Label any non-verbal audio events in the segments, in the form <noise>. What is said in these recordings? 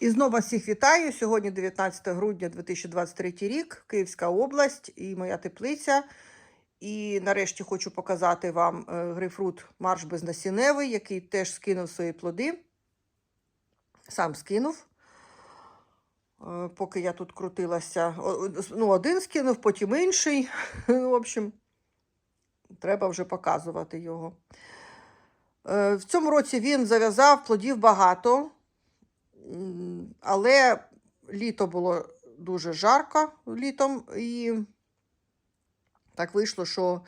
І знову всіх вітаю. Сьогодні 19 грудня 2023 рік, Київська область і моя теплиця. І нарешті хочу показати вам е, грейпфрут марш безнасінневий, який теж скинув свої плоди. Сам скинув. Е, Поки я тут крутилася, ну, один скинув, потім інший. <laughs> В общем, треба вже показувати його. Е, В цьому році він зав'язав плодів багато. Але літо було дуже жарко літом, і так вийшло, що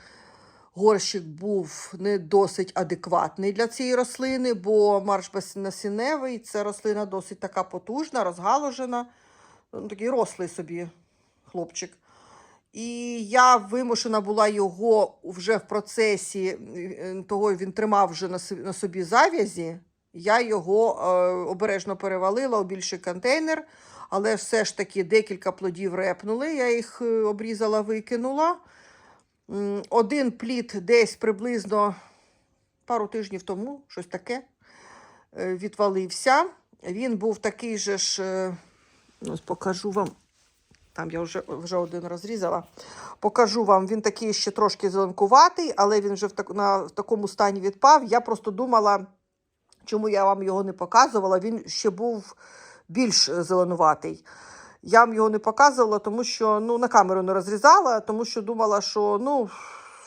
горщик був не досить адекватний для цієї рослини, бо марш безнасінневий це рослина досить така потужна, розгалужена, ну, такий рослий собі хлопчик. І я вимушена була його вже в процесі того, він тримав вже на собі зав'язі. Я його е, обережно перевалила у більший контейнер, але все ж таки декілька плодів репнули. Я їх е, обрізала, викинула. Один плід десь приблизно пару тижнів тому, щось таке, е, відвалився. Він був такий же ж, е, ось покажу вам. Там я вже, вже один розрізала. Покажу вам, він такий ще трошки зеленкуватий, але він вже в, так, на, в такому стані відпав. Я просто думала, чому я вам його не показувала. Він ще був більш е, зеленуватий. Я вам його не показувала, тому що ну, на камеру не розрізала, тому що думала, що ну,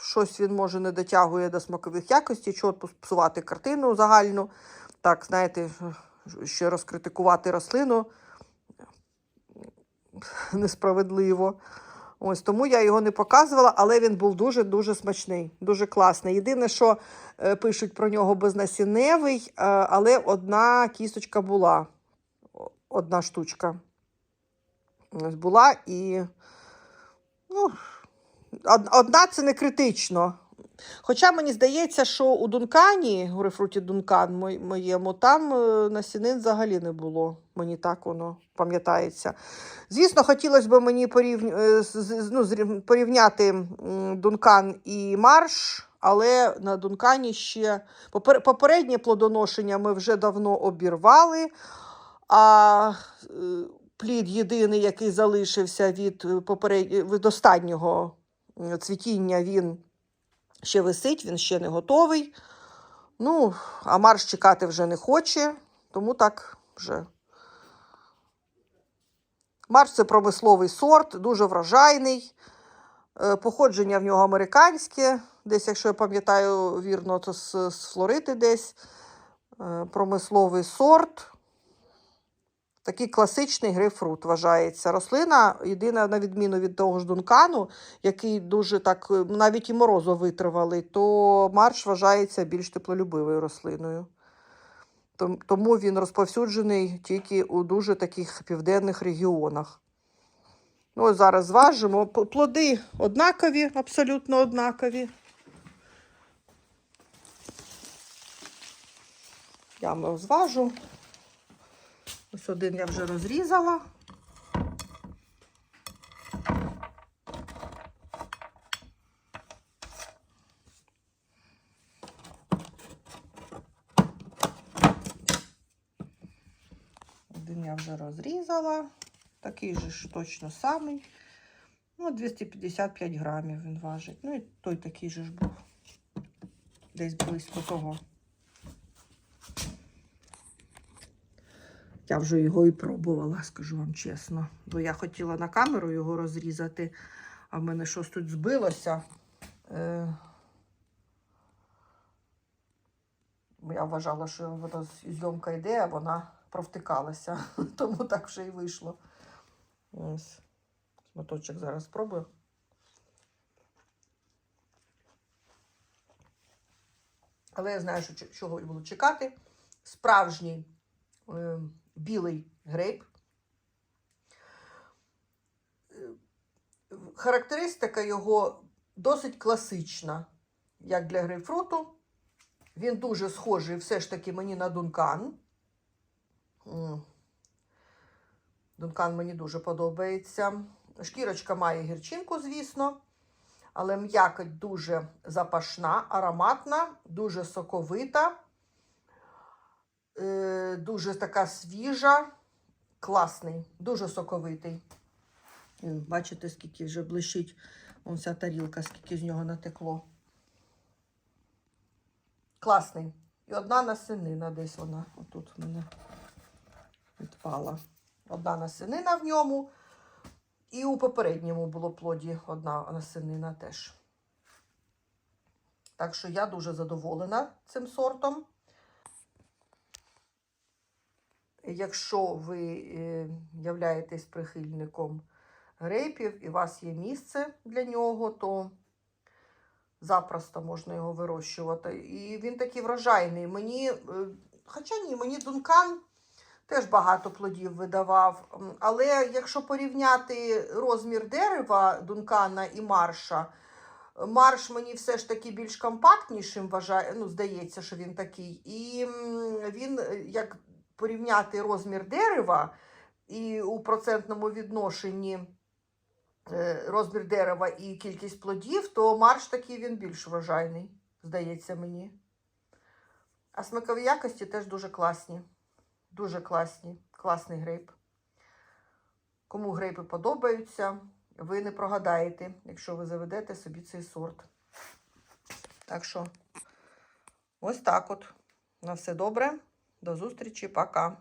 щось він може не дотягує до смакових якостей, чого псувати картину загальну. Так, знаєте, ще розкритикувати рослину несправедливо. Ось тому я його не показувала, але він був дуже-дуже смачний, дуже класний. Єдине, що е, пишуть про нього безнасінневий, е, але одна кісточка була. Одна штучка. Була і. Ну, одна це не критично. Хоча мені здається, що у Дункані, у грейпфруті Дункан моєму, там е, насінин взагалі не було. Мені так воно пам'ятається. Звісно, хотілося б мені порівню, е, ну, порівняти Дункан і Марш, але на Дункані ще попереднє плодоношення ми вже давно обірвали. А е, плід єдиний, який залишився від, поперед... від останнього цвітіння, він ще висить, він ще не готовий. Ну, а Марш чекати вже не хоче, тому так вже. Марш це промисловий сорт, дуже врожайний. Е, Походження в нього американське, десь, якщо я пам'ятаю вірно, то з, з Флориди десь. Е, Промисловий сорт. Такий класичний грейпфрут вважається. Рослина, єдина, на відміну від того ж дункану, який дуже так, е, навіть і морозу витривалий, то марш вважається більш теплолюбивою рослиною. Тому він розповсюджений тільки у дуже таких південних регіонах. Ну, ось зараз зважимо. Плоди однакові, абсолютно однакові. Я зважу. Ось один я вже розрізала. Один я вже розрізала. Такий же ж точно самий. Ну, 255 грамів він важить. Ну і той такий же ж був. Десь близько того. Я вже його і пробувала, скажу вам чесно. Бо я хотіла на камеру його розрізати, а в мене щось тут збилося. Е... Я вважала, що воно зйомка йде, а вона провтикалася. <laughs> Тому так вже і вийшло. Ось. Моточок зараз спробую. Але я знаю, що чого буду чекати. Справжній е, білий грейп. Характеристика його досить класична, як для грейпфруту. Він дуже схожий все ж таки мені на Дункан. Дункан мені дуже подобається. Шкірочка має гірчинку, звісно, але м'якоть дуже запашна, ароматна, дуже соковита, е, дуже така свіжа. класний, дуже соковитий. Бачите, скільки вже блищить Вон вся тарілка, скільки з нього натекло. Класний. І одна насинина десь вона. Отут в мене відпала. Одна насинина в ньому. І у попередньому було плоді одна насинина теж. Так що я дуже задоволена цим сортом. Якщо ви е, являєтесь прихильником грейпів і у вас є місце для нього, то запросто можна його вирощувати. І він такий врожайний. Мені, е, хоча ні, мені Дункан теж багато плодів видавав. Але якщо порівняти розмір дерева Дункана і марша, марш мені все ж таки більш компактнішим вважає, ну, здається, що він такий. І він, е, як порівняти розмір дерева і у процентному відношенні е, розмір дерева і кількість плодів, то марш такий він більш врожайний, здається мені. А смакові якості теж дуже класні. Дуже класні. Класний грейп. Кому грейпи подобаються, ви не прогадаєте, якщо ви заведете собі цей сорт. Так що, ось так от. На все добре. До зустрічі. Пока.